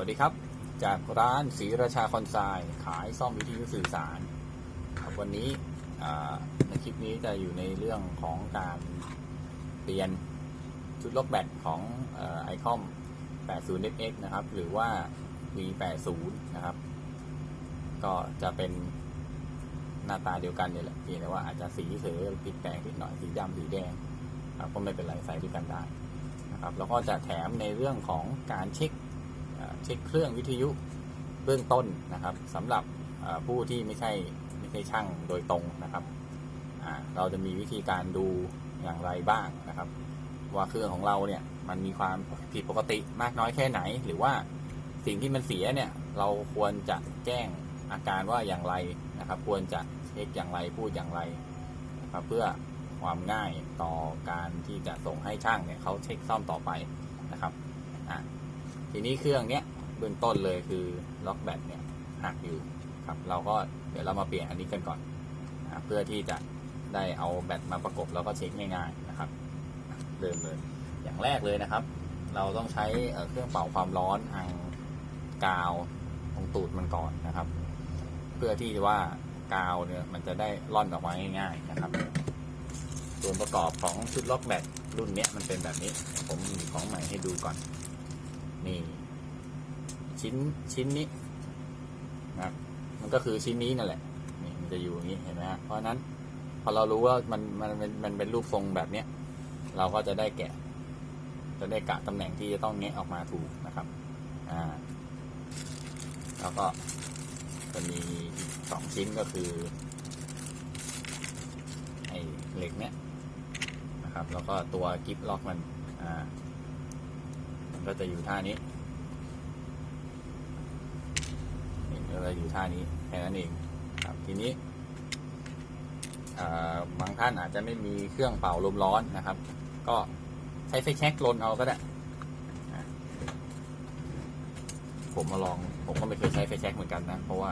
วัสดีครับ จากร้านศรีราชาคอนไซน์ขายซ่อมวิทยุสื่อสารครับวันนี้ในคลิปนี้จะอยู่ในเรื่องของการเปลี่ยนชุดล็อกแบตของไอคอม 80FX นะครับ หรือว่า V80 นะครับ ก็จะเป็นหน้าตาเดียวกันเนี่ยแหละเพียงแต่ว่าอาจจะสีเฉยผิดแปลงนิดหน่อยสีดำสีแดงครับก็ไม่เป็นไรใส่ด้วยกันได้นะครับ แล้วก็จะแถมในเรื่องของการเช็ค เช็คเครื่องวิทยุเบื้องต้นนะครับสำหรับผู้ที่ไม่ใช่ไม่ใช่ช่างโดยตรงนะครับเราจะมีวิธีการดูอย่างไรบ้างนะครับ ว่าเครื่องของเราเนี่ยมันมีความผิดปกติมากน้อยแค่ไหน หรือว่าสิ่งที่มันเสียเนี่ยเราควรจะแจ้งอาการว่าอย่างไรนะครับ ควรจะเช็คอย่างไรพูดอย่างไรนะครับเพื่อความง่ายต่อการที่จะส่งให้ช่างเนี่ยเขาเช็คซ่อมต่อไปนะครับทีนี้เครื่องเนี้ย เบื้องต้นเลยคือล็อกแบตเนี่ยหักอยู่ครับเราก็เดี๋ยวเรามาเปลี่ยนอันนี้กันก่อนนะเพื่อที่จะได้เอาแบตมาประกบแล้วก็เช็คง่ายๆนะครับเริ่มเลยอย่างแรกเลยนะครับ เราต้องใช้เครื่องเป่าความร้อนอังกาวตรงตูดมันก่อนนะครับ เพื่อที่ว่ากาวเนี่ยมันจะได้ร่อนออกมาง่าย ๆ นะครับ ส่วนประกอบของชุดล็อกแบตรุ่นเนี้ยมันเป็นแบบนี้ ผมมีของใหม่ให้ดูก่อน นี่ ชิ้นชิ้นนี้นะครับมันก็คือชิ้นนี้นั่นแหละนี่มันจะอยู่อย่างนี้เห็นไหมฮะเพราะฉะนั้นพอเรารู้ว่ามันมันมันมันเป็นรูปทรงแบบเนี้ยเราก็จะได้แกะ จะได้กะตำแหน่งที่จะต้องแงะออกมาถูกนะครับอ่าแล้วก็จะมีอีกสองชิ้นก็คือไอ้เหล็กเนี้ยนะครับ แล้วก็ตัวกิฟล็อกมันอ่ามันก็จะอยู่ท่านี้ นี่ก็จะอยู่ท่านี้แค่นั้นเองครับทีนี้บางท่านอาจจะไม่มีเครื่องเป่าลมร้อนนะครับ ก็ใช้ไฟแช็กลนเอาก็ได้ผมมาลองผมก็ไม่เคยใช้ไฟแช็กเหมือนกันนะ เพราะว่า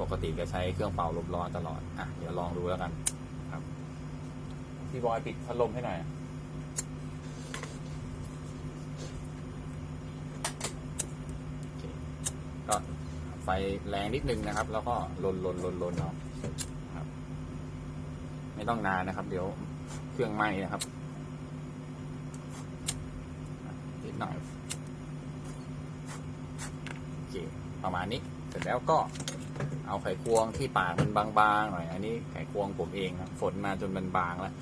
ปกติจะใช้เครื่องเป่าลมร้อนตลอดอะเดี๋ยวลองดูแล้วกัน ครับพี่บอยปิดพัดลมให้หน่อย ก็ไฟแรงนิดนึงนะครับ แล้วก็ลนลนลนลนเอาครับ ไม่ต้องนานนะครับ เดี๋ยวเครื่องไหม้นะครับนิดหน่อยโอเคประมาณนี้เสร็จแล้วก็เอาไขควงที่ปากมันบางๆหน่อย อันนี้ไขควงผมเองนะฝนมาจนมันบางแล้ว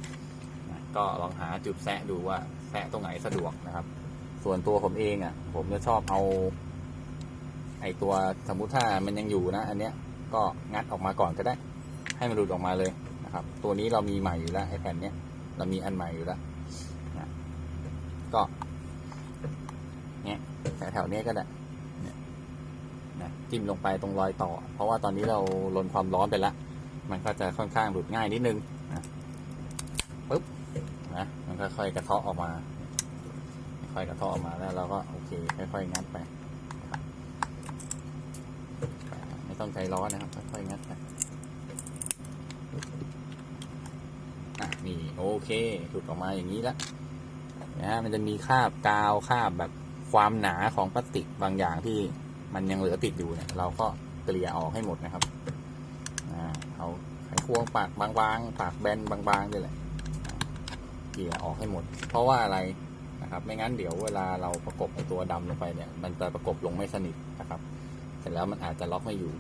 นะก็ลองหาจุดแซะดูว่าแซะตรงไหนสะดวกนะครับ ส่วนตัวผมเองอะ ผมจะชอบเอา อตัวสมมุติถ้ามันยังอยู่นะ อันเนี้ยก็งัดออกมาก่อนก็ได้ ให้มันหลุดออกมาเลยนะครับ ตัวนี้เรามีใหม่อยู่แล้วไอแผ่นเนี้ยเรามีอันใหม่อยู่แล้วนะก็เนี่ยแถวๆเนี้ยก็ได้เนี่ยนะจิ้มลงไปตรงรอยต่อ เพราะว่าตอนนี้เราลนความร้อนไปแล้วมันก็จะค่อนข้างหลุดง่ายนิดนึงนะปึ๊บนะมันค่อยๆกระเทาะออกมา ค่อยๆกระเทาะออกมาแล้วเราก็โอเค ค่อยๆงัดไป ไม่ต้องใจร้อนนะครับ ค่อยๆงัดไปอะนี่โอเคหลุดออกมาอย่างนี้ล้วนะฮะมันจะมีคราบกาวคราบแบบความหนาของพลาสติกบางอย่างที่มันยังเหลือติดอยู่เนี่ย เราก็เกลี่ยออกให้หมดนะครับอ่าเอาไขควงปากบางๆปากแบนบางๆด้วยแหละเกลี่ยออกให้หมด เพราะว่าอะไรนะครับ ไม่งั้นเดี๋ยวเวลาเราประกบไอตัวดำลงไปเนี่ย มันจะประกบลงไม่สนิทนะครับ ร็จแล้วมันอาจจะล็อกไม่อยู่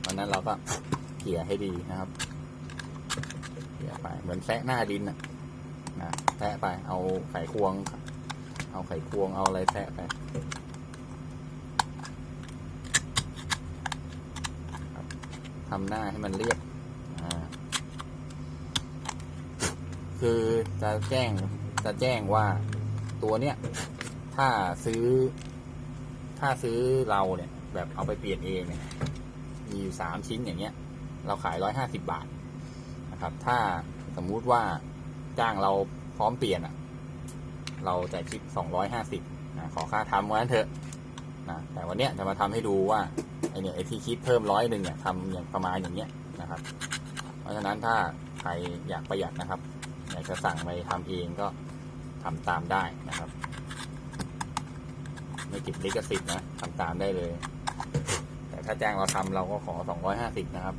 เพราะนั้นเราก็เขี่ยให้ดีนะครับเขี่ยไปเหมือนแซะหน้าดินนะนะแซะไปเอาไขควง เอาไขควงเอาอะไรแซะไปทำหน้าให้มันเรียบคือจะแจ้งจะแจ้งว่าตัวเนี้ย ถ้าซื้อ ถ้าซื้อเราเนี่ย แบบเอาไปเปลี่ยนเองเนี่ยมีอยู่สามชิ้นอย่างเงี้ย เราขายร้อยห้าสิบบาทนะครับ ถ้าสมมุติว่าจ้างเราพร้อมเปลี่ยนอะ เราจะคิดสองร้อยห้าสิบนะขอค่าทำวันนั้นเถอะนะแต่วันเนี้ยจะมาทำให้ดูว่าไอเนี่ยไอที่คิดเพิ่มร้อยหนึ่งเนี่ยทำอย่างประมาณอย่างเงี้ยนะครับ เพราะฉะนั้นถ้าใครอยากประหยัดนะครับอยากจะสั่งไปทำเองก็ทำตามได้นะครับ ไม่ติดลิขสิทธิ์นะทำตามได้เลย แต่ถ้าแจ้งเราทำเราก็ขอสองร้อยห้าสิบนะครับ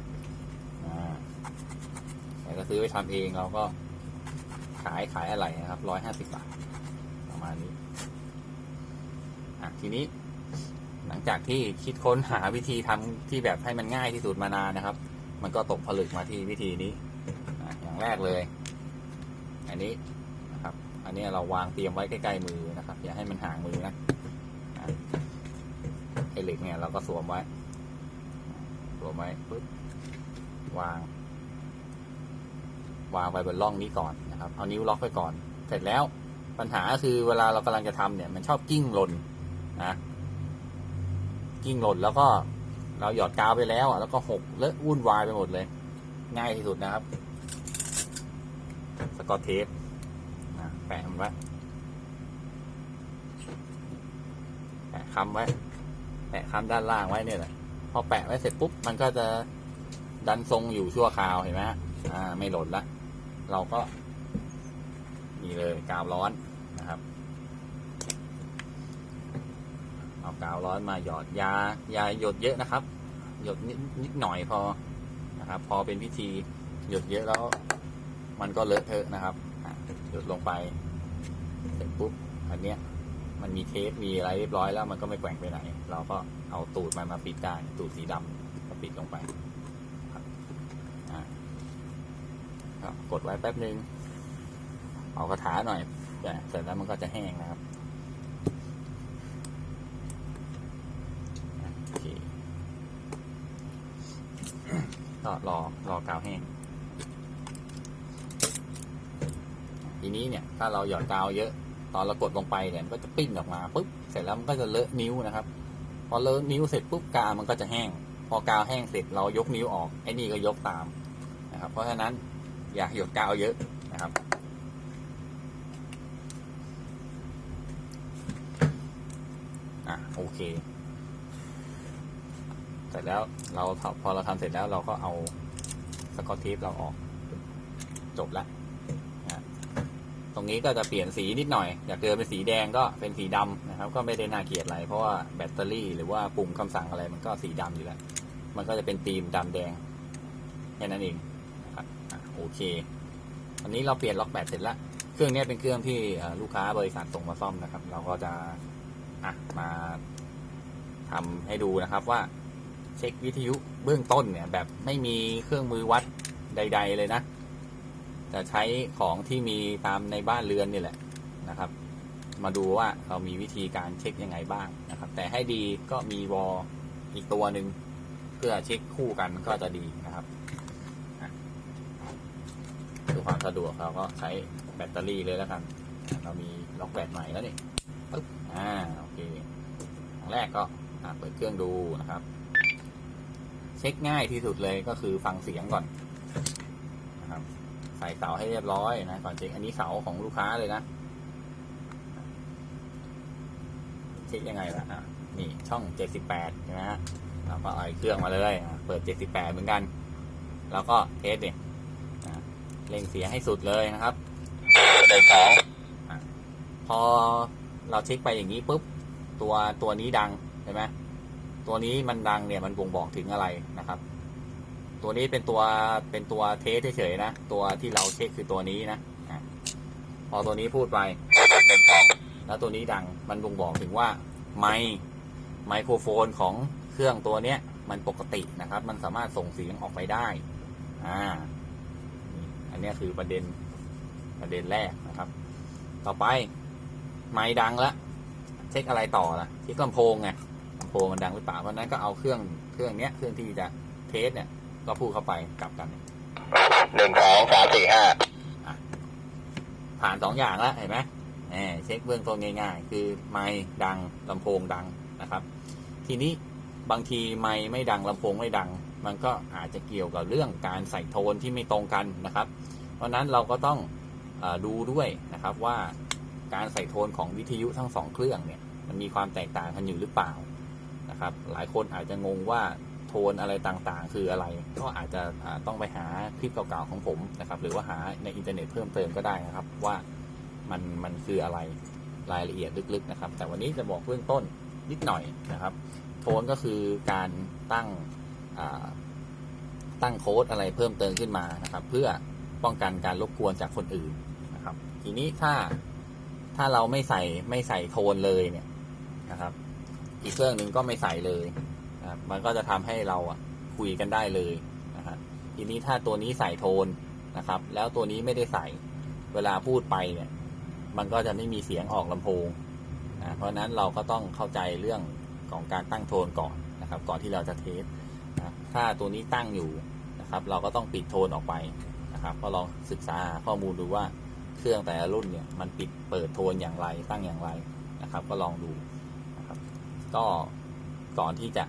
แต่ก็ซื้อไปทำเองเราก็ขายขายอะไรนะครับร้อยห้าสิบบาทประมาณนี้อะทีนี้ หลังจากที่คิดค้นหาวิธีทำที่แบบให้มันง่ายที่สุดมานานนะครับ มันก็ตกผลึกมาที่วิธีนี้อย่างแรกเลย อันนี้นะครับ อันนี้เราวางเตรียมไว้ใกล้ๆมือนะครับ อย่าให้มันห่างมือนะ เหล็กเนี่ยเราก็สวมไว้ สวมไว้ปึ๊บวาง วางไว้บนร่องนี้ก่อนนะครับ เอานิ้วล็อกไว้ก่อน เสร็จแล้วปัญหาคือเวลาเรากำลังจะทำเนี่ย มันชอบกิ้งหล่นนะกิ้งหล่นแล้วก็เราหยอดกาวไปแล้วอะแล้วก็หกเลอะวุ่นวายไปหมดเลย ง่ายที่สุดนะครับ สกอตเทปนะแปะมันไว้แปะคำไว้ แปะค้ำด้านล่างไว้เนี่ยแหละพอแปะไว้เสร็จปุ๊บมันก็จะดันทรงอยู่ชั่วคราวเห็นไหมฮะอ่าไม่หล่นละเราก็นี่เลยกาวร้อนนะครับ เอากาวร้อนมาหยอดยายาหยดเยอะนะครับ หยดนิดนิดหน่อยพอนะครับ พอเป็นพิธีหยดเยอะแล้ว มันก็เลอะเทอะนะครับหยดลงไปเสร็จปุ๊บอันเนี้ย มันมีเทปมีอะไรเรียบร้อยแล้วมันก็ไม่แกว่งไปไหน เราก็เอาตูดมันมาปิดได้ ตูดสีดำก็ปิดลงไปครับกดไว้แป๊บนึง เอากระถาหน่อยอ่เสร็จแล้วมันก็จะแห้งนะครับก็รอรอกาวแห้ง ทีนี้เนี่ย ถ้าเราหยอดกาวเยอะ ตอนเรากดลงไปเนี่ยมันก็จะปิ้นออกมาปุ๊บเสร็จแล้วมันก็จะเลอะนิ้วนะครับ พอเลอะนิ้วเสร็จปุ๊บกาวมันก็จะแห้ง พอกาวแห้งเสร็จเรายกนิ้วออกไอ้นี่ก็ยกตามนะครับ เพราะฉะนั้นอย่าหยดกาวเยอะนะครับ อะโอเค เสร็จแล้วเราพอเราทำเสร็จแล้วเราก็เอาสกอตเทปเราออก จบละนะต รงนี้ก็จะเปลี่ยนสีนิดหน่อย อยากเจอเป็นสีแดงก็เป็นสีดำนะครับ ก็ไม่ได้น่าเกลียดอะไร เพราะว่าแบตเตอรี่หรือว่าปุ่มคำสั่งอะไรมันก็สีดำอยู่แล้ว มันก็จะเป็นธีมดำแดงแค่นั้นเองครับโอเค อันนี้เราเปลี่ยนล็อกแบตเสร็จแล้วเครื่องนี้เป็นเครื่องที่ลูกค้าบริษัทส่งมาซ่อมนะครับ เราก็จะอะมาทำให้ดูนะครับว่าเช็ควิทยุเบื้องต้นเนี่ยแบบไม่มีเครื่องมือวัดใด ๆ เลยนะ จะใช้ของที่มีตามในบ้านเรือนนี่แหละนะครับ มาดูว่าเรามีวิธีการเช็คยังไงบ้างนะครับ แต่ให้ดีก็มีวอลอีกตัวหนึ่งเพื่อเช็คคู่กันก็จะดีนะครับอะเพื่อความสะดวกเราก็ใช้แบตเตอรี่เลยแล้วกัน เรามีล็อกแบตใหม่แล้วนี่ปึ๊บอ่าโอเคอย่างแรกก็เปิดเครื่องดูนะครับ เช็คง่ายที่สุดเลยก็คือฟังเสียงก่อนนะครับ ใส่เสาให้เรียบร้อยนะก่อนเช็คอันนี้เสาของลูกค้าเลยนะเช็คยังไงล่ะอะนี่ช่องเจ็ดสิบแปดใช่ไหมฮะเราก็เอาไอ้เครื่องมาเลยอะเปิดเจ็ดสิบแปดเหมือนกัน แล้วก็เทสเนี่ยอะเร่งเสียงให้สุดเลยนะครับเดินสองอะพอเราเช็คไปอย่างนี้ปุ๊บตัวตัวนี้ดังใช่ไหมตัวนี้มันดังเนี่ยมันบ่งบอกถึงอะไรนะครับ ตัวนี้เป็นตัวเป็นตัวเทสเฉยๆนะ ตัวที่เราเช็คคือตัวนี้นะพอตัวนี้พูดไปหนึ่งสองแล้วตัวนี้ดังมันบ่งบอกถึงว่าไมค์ไมโครโฟนของเครื่องตัวเนี้ยมันปกตินะครับ มันสามารถส่งเสียงออกไปได้อ่าอันนี้คือประเด็นประเด็นแรกนะครับ ต่อไปไมค์ดังแล้วเช็คอะไรต่อล่ะเช็คลำโพงไงลำโพงมันดังหรือเปล่าเพราะฉะนั้นก็เอาเครื่องเครื่องเนี้ยเครื่องที่จะเทสเนี่ย ก็พูดเข้าไปกลับกันหนึ่งสองสามสี่ห้าผ่านสองอย่างแล้วเห็นไหมแหมเช็คเบื้องต้นง่ายๆ คือไมค์ดังลำโพงดังนะครับ ทีนี้บางทีไมค์ไม่ดังลำโพงไม่ดัง มันก็อาจจะเกี่ยวกับเรื่องการใส่โทนที่ไม่ตรงกันนะครับ เพราะฉะนั้นเราก็ต้องเออดูด้วยนะครับว่าการใส่โทนของวิทยุทั้งสองเครื่องเนี่ยมันมีความแตกต่างกันอยู่หรือเปล่านะครับ หลายคนอาจจะงงว่าโท นอะไรต่างๆ คืออะไร ก็อาจจะต้องไปหาคลิปเก่าๆของผมนะครับ หรือว่าหาในอินเทอร์เน็ตเพิ่มเติมก็ได้นะครับ ว่ามันมันคืออะไรรายละเอียดลึกๆนะครับ แต่วันนี้จะบอกเบื้องต้นนิดหน่อยนะครับ โทนก็คือการตั้งตั้งโค้ดอะไรเพิ่มเติมขึ้นมานะครับ เพื่อป้องกันการรบกวนจากคนอื่นนะครับ ทีนี้ถ้าถ้าเราไม่ใส่ไม่ใส่โทนเลยเนี่ยนะครับ อีกเครื่องหนึ่งก็ไม่ใส่เลย นะครับมันก็จะทำให้เราอะคุยกันได้เลยนะครับทีนี้ถ้าตัวนี้ใส่โทนนะครับ แล้วตัวนี้ไม่ได้ใส่เวลาพูดไปเนี่ย มันก็จะไม่มีเสียงออกลำโพงอ่าเพราะฉะนั้นเราก็ต้องเข้าใจเรื่องของการตั้งโทนก่อนนะครับ ก่อนที่เราจะเทสนะถ้าตัวนี้ตั้งอยู่นะครับ เราก็ต้องปิดโทนออกไปนะครับ ก็ลองศึกษาข้อมูลดูว่าเครื่องแต่ละรุ่นเนี่ยมันปิดเปิดโทนอย่างไรตั้งอย่างไรนะครับ ก็ลองดูนะครับ ก็ก่อนที่จะ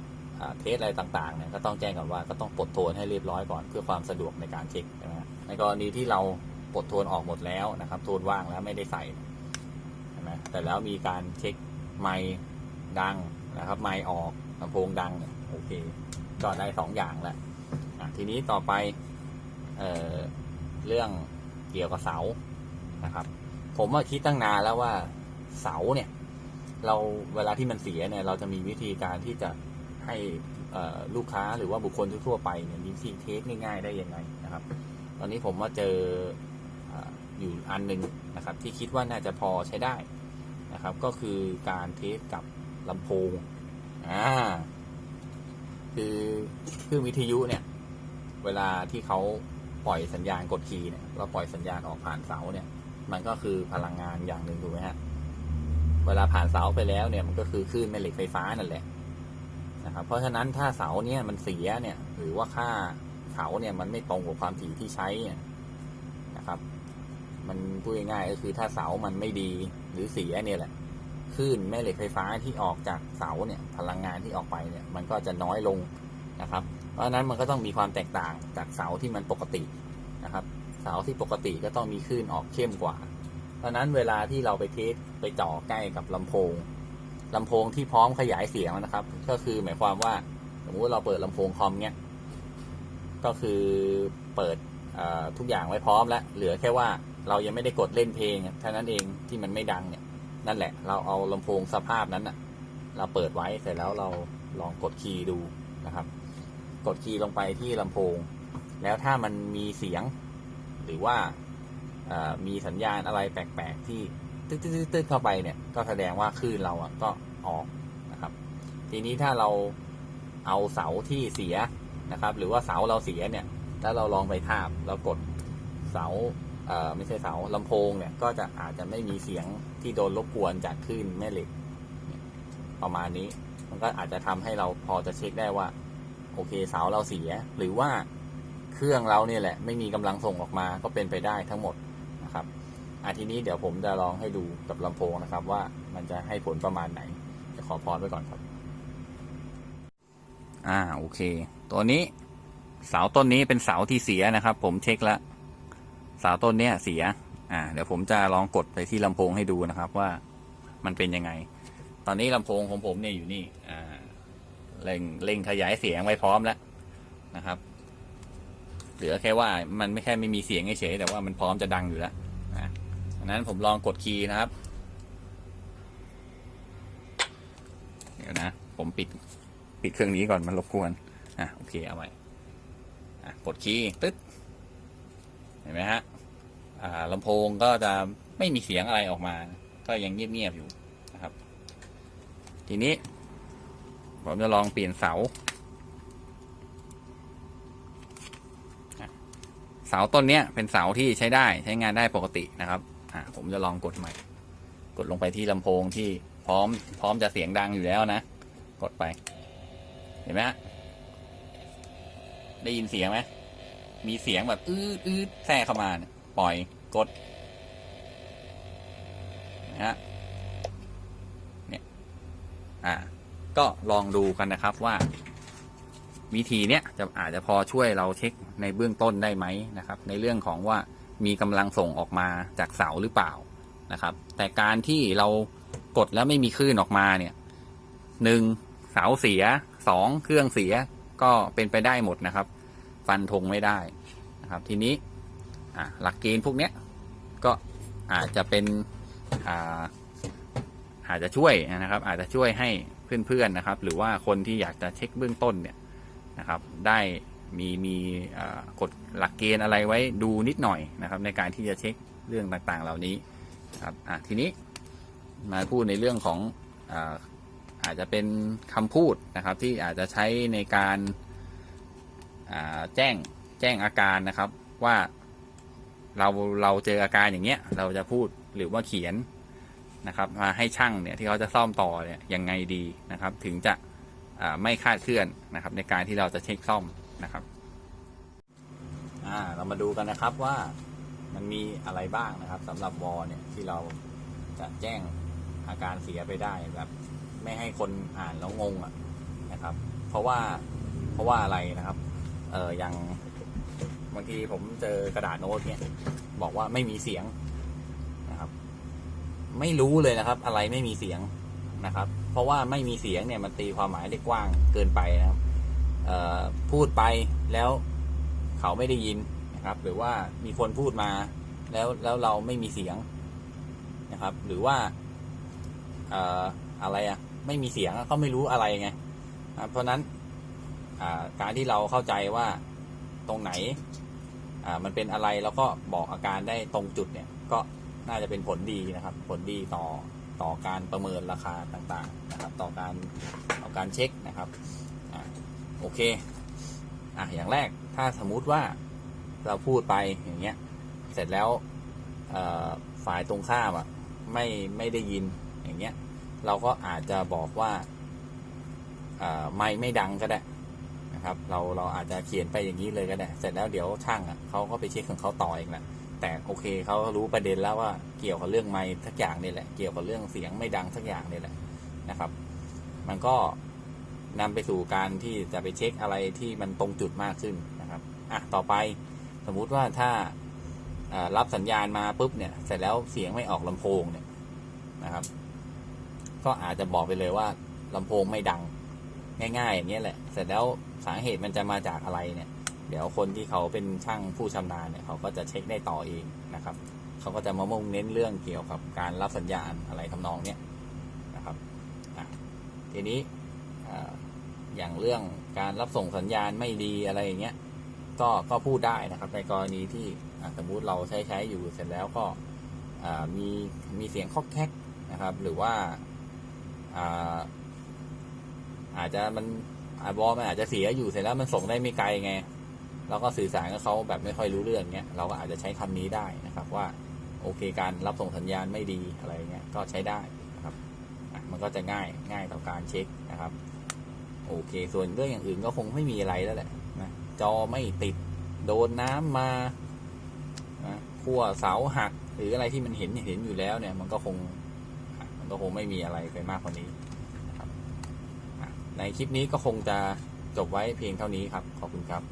เทสอะไรต่างๆเนี่ยก็ต้องแจ้งก่อนว่าก็ต้องปลดโทนให้เรียบร้อยก่อนเพื่อความสะดวกในการเช็คนะฮะในกรณีที่เราปลดโทนออกหมดแล้วนะครับ โทนว่างแล้วไม่ได้ใส่ใช่ไหมแต่แล้วมีการเช็คไมค์ดังนะครับ ไมค์ออกลำโพงดังโอเคก็ได้สองอย่างแล้วอะทีนี้ต่อไปเอเรื่องเกี่ยวกับเสานะครับ ผมว่าคิดตั้งนานแล้วว่าเสาเนี่ย เราเวลาที่มันเสียเนี่ย เราจะมีวิธีการที่จะ ให้ลูกค้าหรือว่าบุคคลทั่วไปเนี่ยมีวิธีเทสง่ายๆได้ยังไงนะครับ ตอนนี้ผมมาเจออาอยู่อันหนึ่งนะครับที่คิดว่าน่าจะพอใช้ได้นะครับ ก็คือการเทสกับลำโพงอ่าคือเครื่องวิทยุเนี่ย เวลาที่เขาปล่อยสัญญาณกดคีย์เนี่ยเราปล่อยสัญญาณออกผ่านเสาเนี่ย มันก็คือพลังงานอย่างหนึ่งถูกไหมฮะเวลาผ่านเสาไปแล้วเนี่ยมันก็คือคลื่นแม่เหล็กไฟฟ้านั่นแหละ นะครับ เพราะฉะนั้นถ้าเสาเนี่ยมันเสียเนี่ย หรือว่าค่าเสาเนี่ยมันไม่ตรงกับความถี่ที่ใช้เนี่ยนะครับ มันพูดง่ายๆก็คือถ้าเสามันไม่ดีหรือเสียเนี่ยแหละคลื่นแม่เหล็กไฟฟ้าที่ออกจากเสาเนี่ย พลังงานที่ออกไปเนี่ย มันก็จะน้อยลงนะครับ เพราะฉะนั้นมันก็ต้องมีความแตกต่างจากเสาที่มันปกตินะครับ เสาที่ปกติก็ต้องมีคลื่นออกเข้มกว่า เพราะฉะนั้นเวลาที่เราไปเทสไปจ่อใกล้กับลำโพง ลำโพงที่พร้อมขยายเสียงนะครับ ก็คือหมายความว่าสมมติเราเปิดลำโพงคอมเนี้ยก็คือเปิดทุกอย่างไว้พร้อมแล้วเหลือแค่ว่าเรายังไม่ได้กดเล่นเพลงเท่านั้นเองที่มันไม่ดังเนี่ย นั่นแหละ เราเอาลำโพงสภาพนั้นน่ะเราเปิดไว้เสร็จแล้วเราลองกดคีย์ดูนะครับ กดคีย์ลงไปที่ลำโพง แล้วถ้ามันมีเสียง หรือว่ามีสัญญาณอะไรแปลกๆที่ ตึ๊ดๆเข้าไปเนี่ยก็แสดงว่าคลื่นเราอะก็ออกนะครับ ทีนี้ถ้าเราเอาเสาที่เสียนะครับ หรือว่าเสาเราเสียเนี่ยแล้วเราลองไปทาบแล้วกดเสาเอ่อไม่ใช่เสาลำโพงเนี่ยก็จะอาจจะไม่มีเสียงที่โดนรบกวนจากคลื่นแม่เหล็ก ประมาณนี้มันก็อาจจะทำให้เราพอจะเช็คได้ว่า โอเคเสาเราเสีย หรือว่าเครื่องเราเนี่ยแหละ ไม่มีกำลังส่งออกมาก็เป็นไปได้ทั้งหมด อาทีนี้เดี๋ยวผมจะลองให้ดูกับลำโพงนะครับ ว่ามันจะให้ผลประมาณไหน จะขอพอดไว้ก่อนครับ อ่าโอเค ตัวนี้เสาต้นนี้เป็นเสาที่เสียนะครับ ผมเช็คแล้วเสาต้นเนี้ยเสีย อ่า เดี๋ยวผมจะลองกดไปที่ลำโพงให้ดูนะครับว่ามันเป็นยังไง ตอนนี้ลำโพงของผมเนี่ยอยู่นี่ อ่าเร่งเร่งขยายเสียงไว้พร้อมแล้วนะครับ เหลือแค่ว่ามันไม่แค่ไม่มีเสียงเฉยแต่ว่ามันพร้อมจะดังอยู่แล้ว นั้นผมลองกดคีย์นะครับ เดี๋ยวนะ ผมปิดปิดเครื่องนี้ก่อนมันรบกวน อะโอเคเอาไว้อะกดคีย์ตึ๊ด เห็นไหมฮะ อ่าลำโพงก็จะไม่มีเสียงอะไรออกมา ก็ยังเงียบๆอยู่นะครับ ทีนี้ ผมจะลองเปลี่ยนเสาเสาต้นเนี้ยเป็นเสาที่ใช้ได้ใช้งานได้ปกตินะครับ อ่าผมจะลองกดใหม่ กดลงไปที่ลำโพงที่พร้อม พร้อมจะเสียงดังอยู่แล้วนะ กดไป เห็นไหมฮะได้ยินเสียงไหมมีเสียงแบบอืดอืดแทรกเข้ามาปล่อยกดนะฮะเนี่ยอ่า ก็ลองดูกันนะครับว่า วิธีเนี้ยจะอาจจะพอช่วยเราเช็คในเบื้องต้นได้ไหมนะครับ ในเรื่องของว่า มีกำลังส่งออกมาจากเสาหรือเปล่านะครับ แต่การที่เรากดแล้วไม่มีคลื่นออกมาเนี่ยหนึ่งเสาเสียสองเครื่องเสียก็เป็นไปได้หมดนะครับ ฟันธงไม่ได้นะครับ ทีนี้หลักเกณฑ์พวกเนี้ยก็อาจจะเป็นอาอาจจะช่วยนะครับ อาจจะช่วยให้เพื่อนๆนะครับ หรือว่าคนที่อยากจะเช็คเบื้องต้นเนี่ยนะครับ ได้ มีมีกฎหลักเกณฑ์อะไรไว้ดูนิดหน่อยนะครับ ในการที่จะเช็คเรื่องต่างๆ เหล่านี้ครับทีนี้มาพูดในเรื่องของอาอาจจะเป็นคำพูดนะครับ ที่อาจจะใช้ในการาแจ้งแจ้งอาการนะครับว่าเราเราเจออาการอย่างเงี้ยเราจะพูดหรือว่าเขียนนะครับมาให้ช่างเนี่ยที่เขาจะซ่อมต่อเนี่ยยังไงดีนะครับ ถึงจะไม่คาดเคลื่อนนะครับ ในการที่เราจะเช็คซ่อม นะครับอ่าเรามาดูกันนะครับว่ามันมีอะไรบ้างนะครับสำหรับวอเนี่ยที่เราจะแจ้งอาการเสียไปได้แบบไม่ให้คนอ่านแล้วงงอะนะครับ เพราะว่าเพราะว่าอะไรนะครับเอออย่างบางทีผมเจอกระดาษโน้ตเนี่ยบอกว่าไม่มีเสียงนะครับ ไม่รู้เลยนะครับ อะไรไม่มีเสียงนะครับ เพราะว่าไม่มีเสียงเนี่ยมันตีความหมายได้กว้างเกินไปนะครับ พูดไปแล้วเขาไม่ได้ยินนะครับ หรือว่ามีคนพูดมาแล้วแล้วเราไม่มีเสียงนะครับ หรือว่าอะไรอะไม่มีเสียงก็ไม่รู้อะไรไงนะเพราะนั้นการที่เราเข้าใจว่าตรงไหนมันเป็นอะไรแล้วก็บอกอาการได้ตรงจุดเนี่ย ก็น่าจะเป็นผลดีนะครับ ผลดีต่อต่อการประเมินราคาต่างๆนะครับ ต่อการต่อการเช็คนะครับ โอเค อะ อย่างแรก ถ้าสมมุติว่าเราพูดไปอย่างเงี้ย เสร็จแล้วฝ่ายตรงข้ามอะ ไม่ไม่ได้ยินอย่างเงี้ย เราก็อาจจะบอกว่าไม่ไม่ดังก็ได้นะครับ เราเราอาจจะเขียนไปอย่างนี้เลยก็ได้ เสร็จแล้วเดี๋ยวช่างอะเขาก็ไปเช็คของเขาต่อเองแหละแต่โอเคเขารู้ประเด็นแล้วว่าเกี่ยวกับเรื่องไม้ทักอย่างนี่แหละ เกี่ยวกับเรื่องเสียงไม่ดังทักอย่างนี่แหละนะครับ มันก็ นำไปสู่การที่จะไปเช็คอะไรที่มันตรงจุดมากขึ้นนะครับอะต่อไปสมมุติว่าถ้ารับสัญญาณมาปุ๊บเนี่ย เสร็จแล้วเสียงไม่ออกลำโพงเนี่ยนะครับ ก็อาจจะบอกไปเลยว่าลำโพงไม่ดังง่าย ๆ อย่างนี้แหละ เสร็จแล้วสาเหตุมันจะมาจากอะไรเนี่ย เดี๋ยวคนที่เขาเป็นช่างผู้ชำนาญเนี่ยเขาก็จะเช็คได้ต่อเองนะครับ เขาก็จะมามุ่งเน้นเรื่องเกี่ยวกับการรับสัญญาณอะไรทำนองเนี้ยนะครับอะทีนี้ อย่างเรื่องการรับส่งสัญญาณไม่ดีอะไรอย่างเงี้ยก็ก็พูดได้นะครับ ในกรณีที่สมมติเราใช้ใช้อยู่เสร็จแล้วก็มีมีเสียงคอกแคกนะครับ หรือว่าอาอาจจะมันอาบอลมันอาจจะเสียอยู่เสร็จแล้วมันส่งได้ไม่ไกลไงเราก็สื่อสารกับเขาแบบไม่ค่อยรู้เรื่องเงี้ยเราก็อาจจะใช้คำนี้ได้นะครับว่าโอเคการรับส่งสัญญาณไม่ดีอะไรเงี้ยก็ใช้ได้นะครับมันก็จะง่ายง่ายต่อการเช็คนะครับ โอเค ส่วนเรื่องอย่างอื่นก็คงไม่มีอะไรแล้วแหละนะจอไม่ติดโดนน้ำมานะขั้วเสาหัก หรืออะไรที่มันเห็นเห็นอยู่แล้วเนี่ย มันก็คงมันก็คงไม่มีอะไรไปมากกว่านี้นะครับอะในคลิปนี้ก็คงจะจบไว้เพียงเท่านี้ครับ ขอบคุณครับ